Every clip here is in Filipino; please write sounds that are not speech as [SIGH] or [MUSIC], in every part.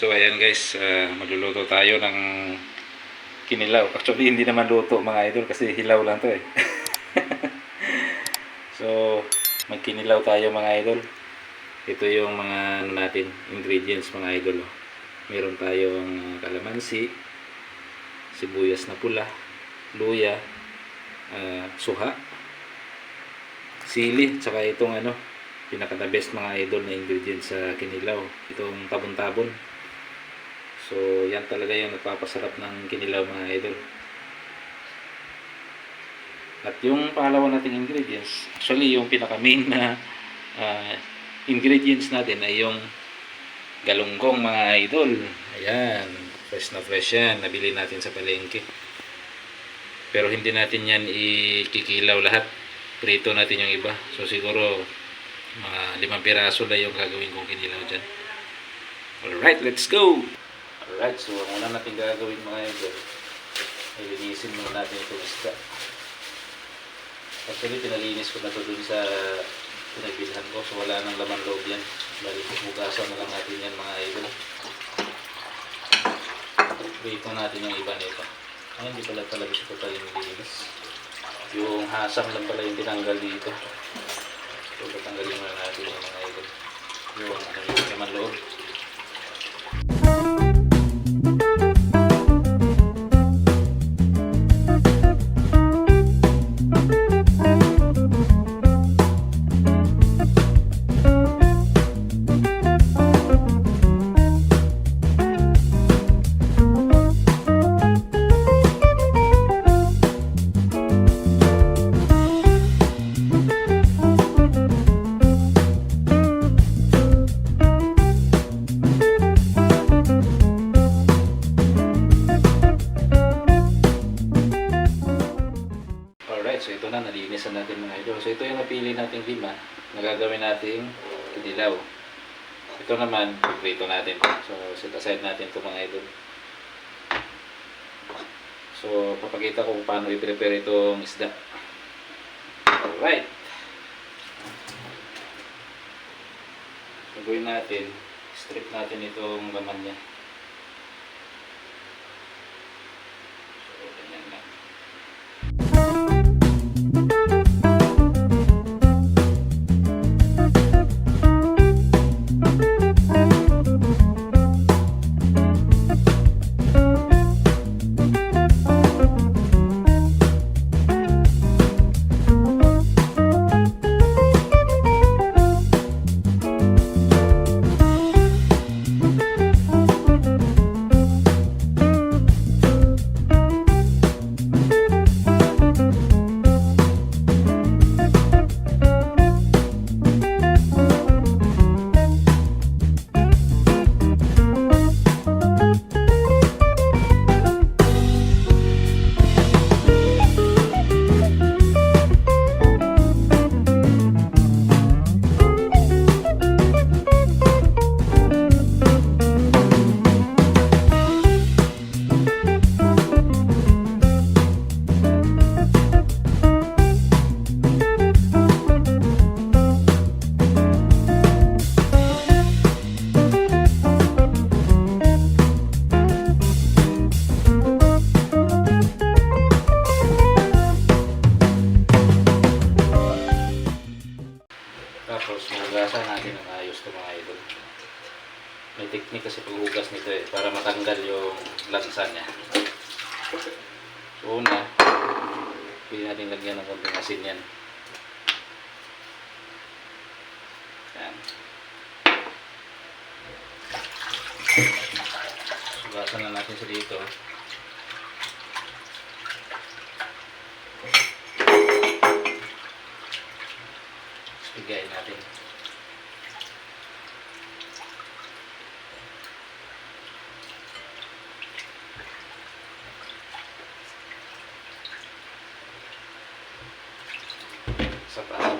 So ayan guys, ah, magluluto tayo ng kinilaw. Actually hindi naman luto mga idol kasi hilaw lang to eh. [LAUGHS] so magkinilaw tayo mga idol. Ito yung mga ano natin, ingredients mga idol. oh. Meron tayong kalamansi, sibuyas na pula, luya, ah, suha, sili, tsaka itong ano, pinaka the best mga idol na ingredients sa kinilaw. Itong tabon-tabon. So, yan talaga yung nagpapasarap ng kinilaw mga idol. At yung pangalawa nating ingredients, actually yung pinaka main na ah, ingredients natin ay yung galunggong mga idol. Ayan, fresh na fresh yan. Nabili natin sa palengke. Pero hindi natin yan ikikilaw lahat. Prito natin yung iba. So siguro mga limang piraso lang yung gagawin kong kinilaw dyan. Alright, let's go! Alright, so ang una natin gagawin mga idol, ay linisin muna natin itong isda. Actually, pinalinis ko na to dun sa pinagbilhan ko, so wala nang laman loob yan. Bali, bugasan na lang natin yan mga idol. Prito natin yung iba nito. Ay, hindi pala talaga siya total yung linis. Yung hasang lang pala yung tinanggal dito. So, tatanggalin muna natin yung mga idol. Yung ano yung laman loob. Natin. So set aside natin ito mga idol. So papakita ko kung paano i-prepare itong isda. Alright. Gagawin natin, strip natin itong laman niya. Una, pili natin lagyan ng konting asin yan. Yan. Hugasan na natin siya dito. Bigay natin. Sa pa.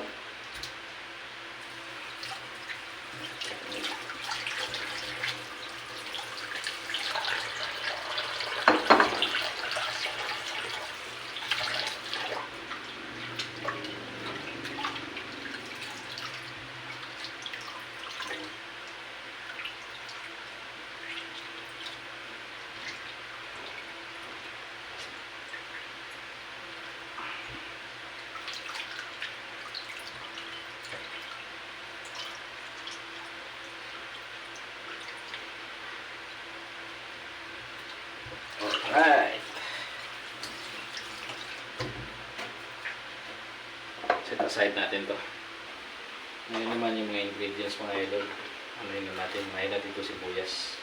Aside natin to. Ngayon naman yung mga ingredients mga idol. Ano yun na natin? May natin ito sibuyas.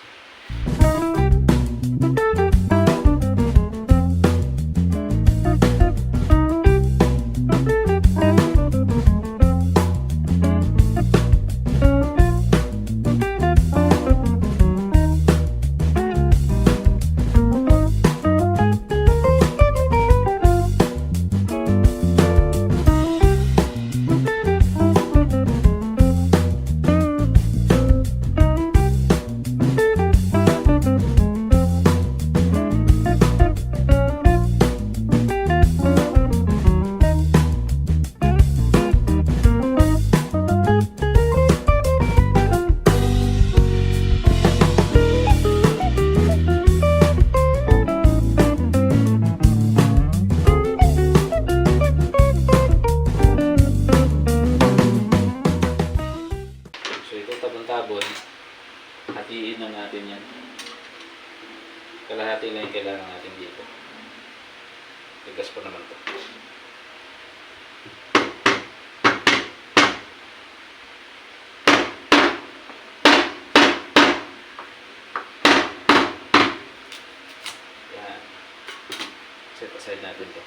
Aside natin to.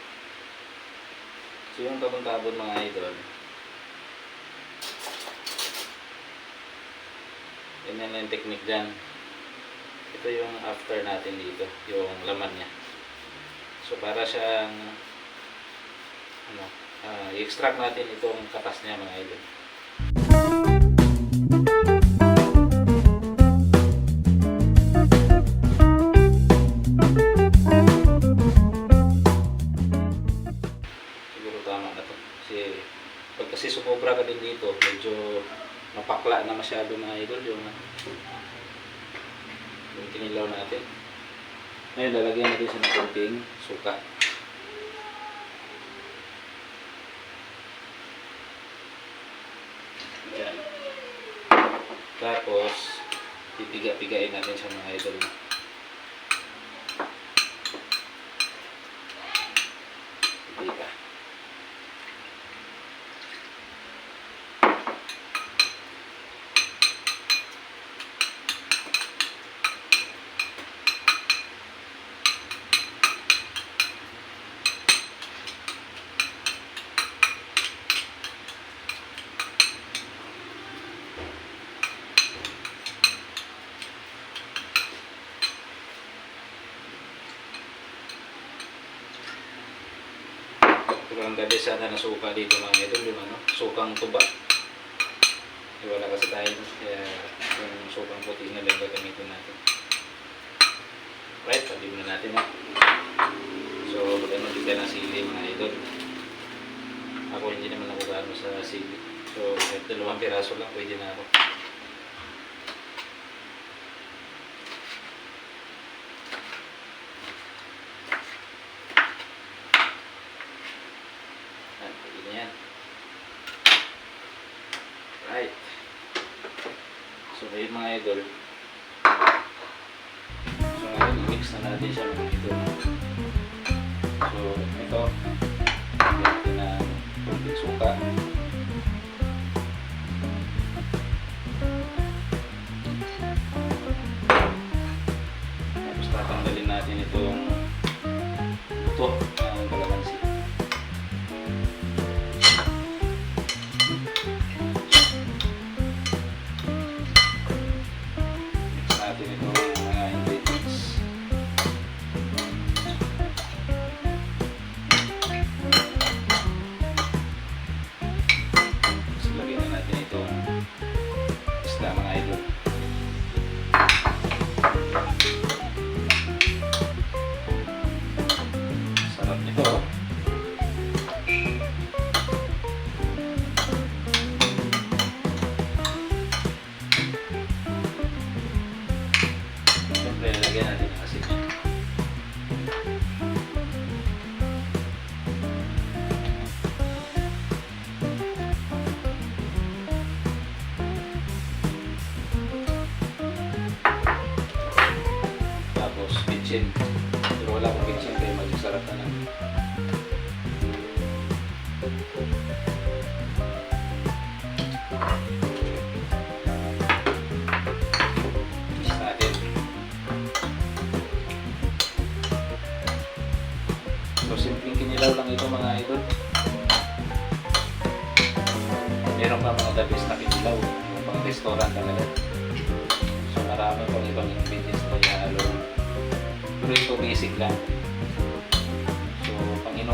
So yung tabon-tabon mga idol, Ganyan lang yung technique dyan. Ito yung after natin dito, yung laman niya. So para siyang ano, ah, i-extract natin itong katas niya mga idol. Tapos, pipiga-pigain natin siya mga idol. Pero ang gabi sana na suka dito mga idol, yung ano, sukang tuba. Eh, wala kasi tayo, kaya yung sukang puti na lang gagamitin natin. Right, sabi muna natin ha. So, ano dito ng sili mga idol. Ako hindi naman ako gaano sa sili. So, kahit dalawang piraso lang, pwede na ako. Yan, pwede na yan. Right. So, ngayon mga idol. So, ngayon, i-mix na natin siya mga idol. So, ito. Natin ng konting suka. Tapos tatanggalin natin itong buto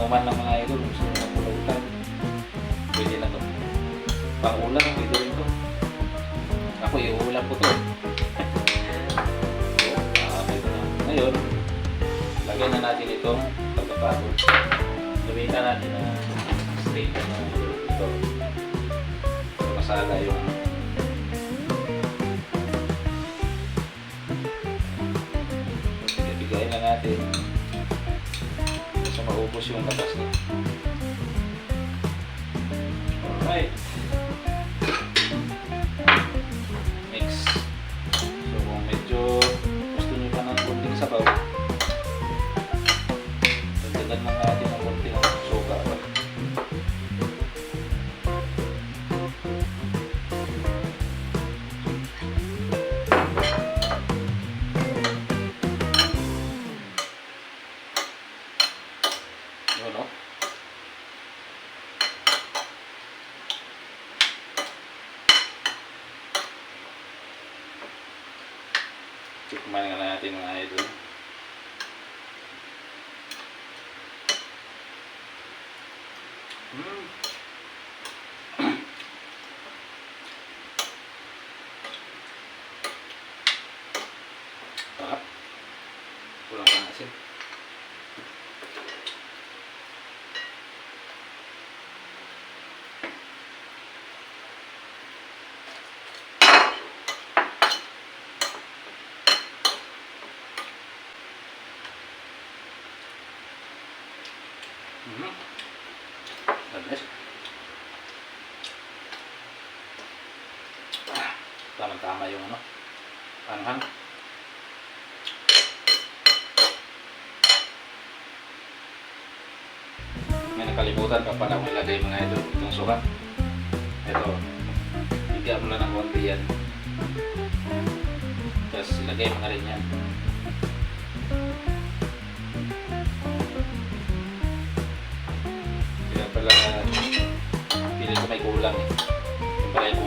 inuman ng mga idol, gusto nyo ng pulutan. Pwede na to. Pang ulam, pwede rin to. Ako, iuulam ko to. [LAUGHS] so, ito na. Ngayon, lagyan na natin itong pagkapagod. Gamitan natin ng straight na ito. Masala yung So, maubos yung katas niya. Alright. Mix. Money. on Mhm. Goodness. Ah, Tama-tama yung ano. Anghang. May nakalimutan pa pala kung ilagay mga ito itong suka. Ito. Bigyan mo lang ng konti yan. Tapos ilagay mo na rin yan. Kulang eh. Yung pala yung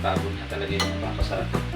tabon-tabon niya talaga yung papasarap.